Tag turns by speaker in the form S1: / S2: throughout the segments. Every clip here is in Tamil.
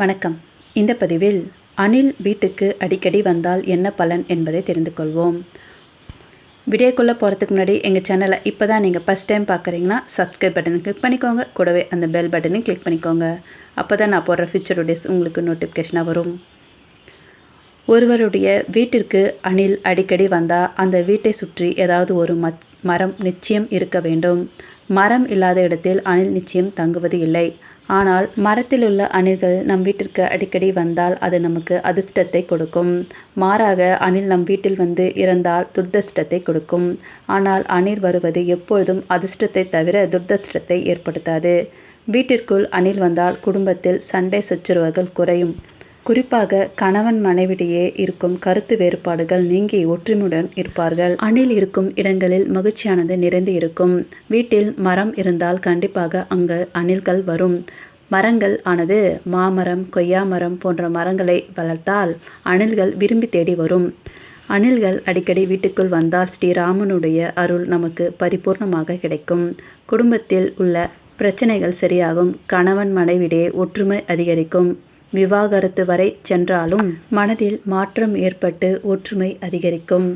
S1: வணக்கம். இந்த பதிவில் அணில் வீட்டுக்கு அடிக்கடி வந்தால் என்ன பலன் என்பதை தெரிந்து கொள்வோம். வீடியோக்குள்ளே போகிறதுக்கு முன்னாடி எங்கள் சேனலை இப்போ தான் நீங்கள் ஃபஸ்ட் டைம் பார்க்குறீங்கன்னா சப்ஸ்கிரைப் பட்டனை கிளிக் பண்ணிக்கோங்க. கூடவே அந்த பெல் பட்டனையும் கிளிக் பண்ணிக்கோங்க. அப்போ தான் நான் போடுற ஃபியூச்சர் டேஸ் உங்களுக்கு நோட்டிஃபிகேஷனாக வரும். ஒருவருடைய வீட்டிற்கு அணில் அடிக்கடி வந்தால் அந்த வீட்டை சுற்றி ஏதாவது ஒரு மத் மரம் நிச்சயம் இருக்க வேண்டும். மரம் இல்லாத இடத்தில் அணில் நிச்சயம் தங்குவது இல்லை. ஆனால் மரத்தில் உள்ள அணில்கள் நம் வீட்டிற்கு அடிக்கடி வந்தால் அது நமக்கு அதிர்ஷ்டத்தை கொடுக்கும். மாறாக அணில் நம் வீட்டில் வந்து இறந்தால் துர்தஷ்டத்தை கொடுக்கும். ஆனால் அணில் வருவது எப்பொழுதும் அதிர்ஷ்டத்தை தவிர துர்தஷ்டத்தை ஏற்படுத்தாது. வீட்டிற்குள் அணில் வந்தால் குடும்பத்தில் சண்டை சச்சரவுகள் குறையும். குறிப்பாக கணவன் மனைவிடையே இருக்கும் கருத்து வேறுபாடுகள் நீங்கி ஒற்றுமையுடன் இருப்பார்கள். அணில் இருக்கும் இடங்களில் மகிழ்ச்சியானது நிறைந்து இருக்கும். வீட்டில் மரம் இருந்தால் கண்டிப்பாக அங்கு அணில்கள் வரும். மரங்கள் ஆனது மாமரம் கொய்யா மரம் போன்ற மரங்களை வளர்த்தால் அணில்கள் விரும்பி தேடி வரும். அணில்கள் அடிக்கடி வீட்டுக்குள் வந்தால் ஸ்ரீராமனுடைய அருள் நமக்கு பரிபூர்ணமாக கிடைக்கும். குடும்பத்தில் உள்ள பிரச்சனைகள் சரியாகும். கணவன் மனைவிடையே ஒற்றுமை அதிகரிக்கும். விவாகரத்து வரை சென்றாலும் மனதில் மாற்றம் ஏற்பட்டு ஒற்றுமை அதிகரிக்கும்.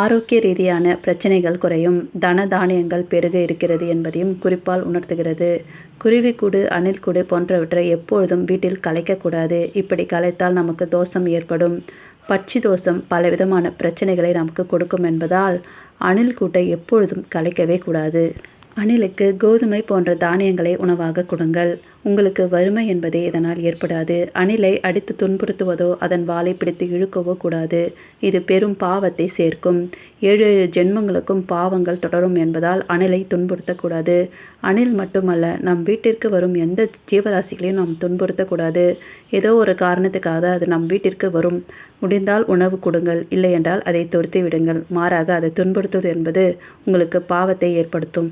S1: ஆரோக்கிய ரீதியான பிரச்சனைகள் குறையும். தன தானியங்கள் பெருக இருக்கிறது என்பதையும் குறிப்பால் உணர்த்துகிறது. குருவிக்கூடு அணில்கூடு போன்றவற்றை எப்பொழுதும் வீட்டில் கலைக்கக்கூடாது. இப்படி கலைத்தால் நமக்கு தோஷம் ஏற்படும். பட்சி தோஷம் பலவிதமான பிரச்சனைகளை நமக்கு கொடுக்கும் என்பதால் அணில் கூட்டை எப்பொழுதும் கலைக்கவே கூடாது. அணிலுக்கு கோதுமை போன்ற தானியங்களை உணவாக கொடுங்கள். உங்களுக்கு வறுமை என்பதே இதனால் ஏற்படாது. அணிலை அடித்து துன்புறுத்துவதோ அதன் வாலை பிடித்து இழுக்கவோ கூடாது. இது பெரும் பாவத்தை சேர்க்கும். ஏழு ஜென்மங்களுக்கும் பாவங்கள் தொடரும் என்பதால் அணிலை துன்புறுத்தக்கூடாது. அணில் மட்டுமல்ல நம் வீட்டிற்கு வரும் எந்த ஜீவராசிகளையும் நாம் துன்புறுத்தக்கூடாது. ஏதோ ஒரு காரணத்துக்காக அது நம் வீட்டிற்கு வரும். முடிந்தால் உணவு கொடுங்கள். இல்லையென்றால் அதை துரத்தி விடுங்கள் மாறாக அதை துன்புறுத்துவது என்பது உங்களுக்கு பாவத்தை ஏற்படுத்தும்.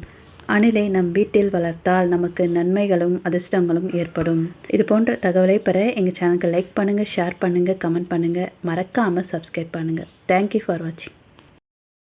S1: அணிலை நம் வீட்டில் வளர்த்தால் நமக்கு நன்மைகளும் அதிர்ஷ்டங்களும் ஏற்படும். இது போன்ற தகவலை பெற எங்கள் சேனலுக்கு லைக் பண்ணுங்கள் ஷேர் பண்ணுங்கள் கமெண்ட் பண்ணுங்கள் மறக்காமல் சப்ஸ்கிரைப் பண்ணுங்கள் தேங்க்யூ ஃபார் வாட்சிங்